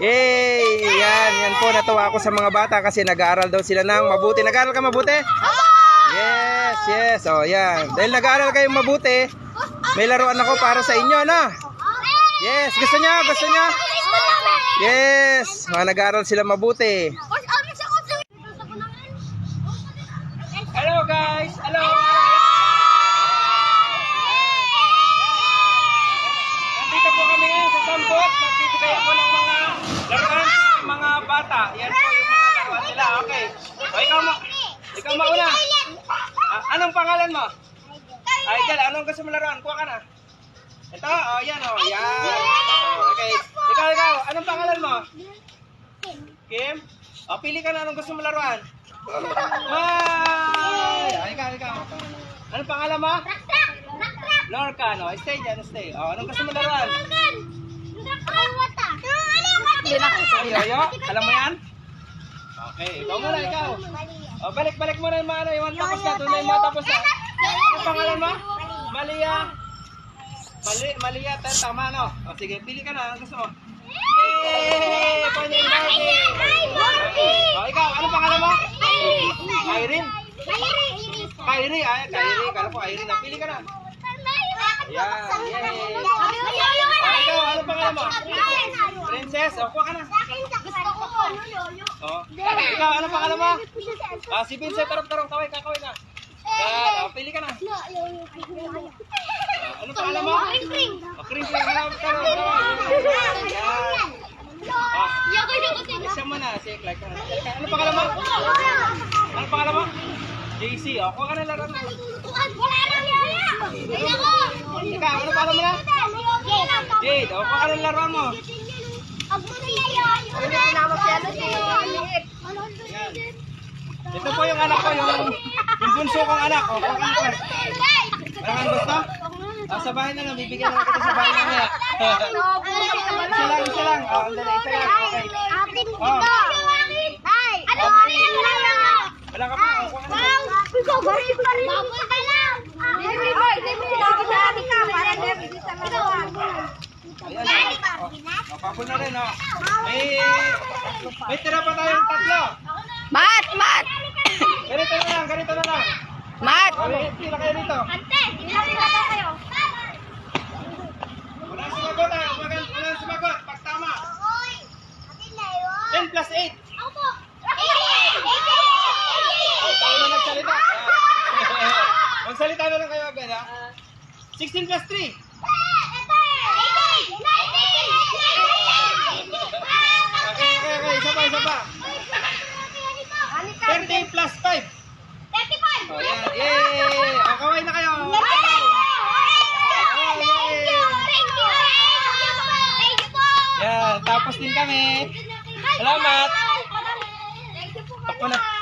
Yay! Yan, yan po. Natuwa ako sa mga bata kasi nag-aaral daw sila ng mabuti. Nag-aaral ka mabuti? Yes, yes. O, yan. Dahil nag-aaral kayong mabuti, may laruan ako para sa inyo, no? Yes, gusto niya, gusto niya. Yes, mga nag-aaral sila mabuti. Hello guys! Hello! Nandito po kami ngayon sa Sambot. Nagbibigay ako ng mga laruan sa mga bata. Yan po yung mga laruan nila. Okay. O, ikaw, ma ikaw mauna. Ah, anong pangalan mo? Jal, anong gusto mo laruan? Kuha ka na. Ito, oh, yan, oh, yan. Oh, okay. Ikaw, ikaw, anong pangalan mo? Kim? O, pili ka na anong gusto mo laruan. Ay! Ay, ikaw, ikaw. Anong pangalan mo? Lorca, no? Stay dyan, stay. O, anong gusto mo laruan? Yoyo? Alam mo yan? Okay, ikaw muna, ikaw. O, balik, balik mo na yung mga ano, yung tapos na, na yung mga tapos na. Anong pangalan mo? Malia. Mali, Malia, tan, tama, no? O, sige, pili ka na, anong gusto mo? Yay! Pwede Barbie! O, ikaw, anong pangalan mo? Irene? Kyrie, ay, Kyrie. Kala ko Irene. na. Pili ka na. Yan, yay. O, ikaw, anong pangalan mo? Princess, o, kuha ka na. O, ikaw, anong pangalan mo? Ah, si Vincent, tarong, tarong, kaway, kakaway na. Yan, o, pili ka na. Ah, anong pangalan mo? O, Chris, tarong, tarong, kaway. Yan. Isa mo na, si Clark. Anong pangalan mo? Anong pangalan mo? JC, o, kuha ka na laro mo. Ikaw, ano pangalan mo na? Jade, o, kuha ka na laro mo. Ito po yung anak ko, yung, yung bunso kong anak. O, kuha ka na Clark. Wala kang gusto? Ah, sa bahay na lang, bibigyan na kita sa bahay na nga. isa lang, isa lang. Ah, andali, isa lang. Okay. Wala ka pa, o, kuha ka na. Ayan, o. O, papul na rin, o. May, may tira pa tayong tatlo. Mat! Mat! Ganito na lang, ganito na lang. Mat! Okay, pila kayo dito. Wala sumagot ah. Wala wala sumagot. Pag tama. 10 plus 8. Tayo na nagsalita. Magsalita na lang kayo agad ha. 16 plus 3. Okay, okay, okay. Isa pa, isa pa. 30 plus 5. Oh, yan. Yay! O, kaway na kayo. Yan, tapos din kami. Salamat. Ako na.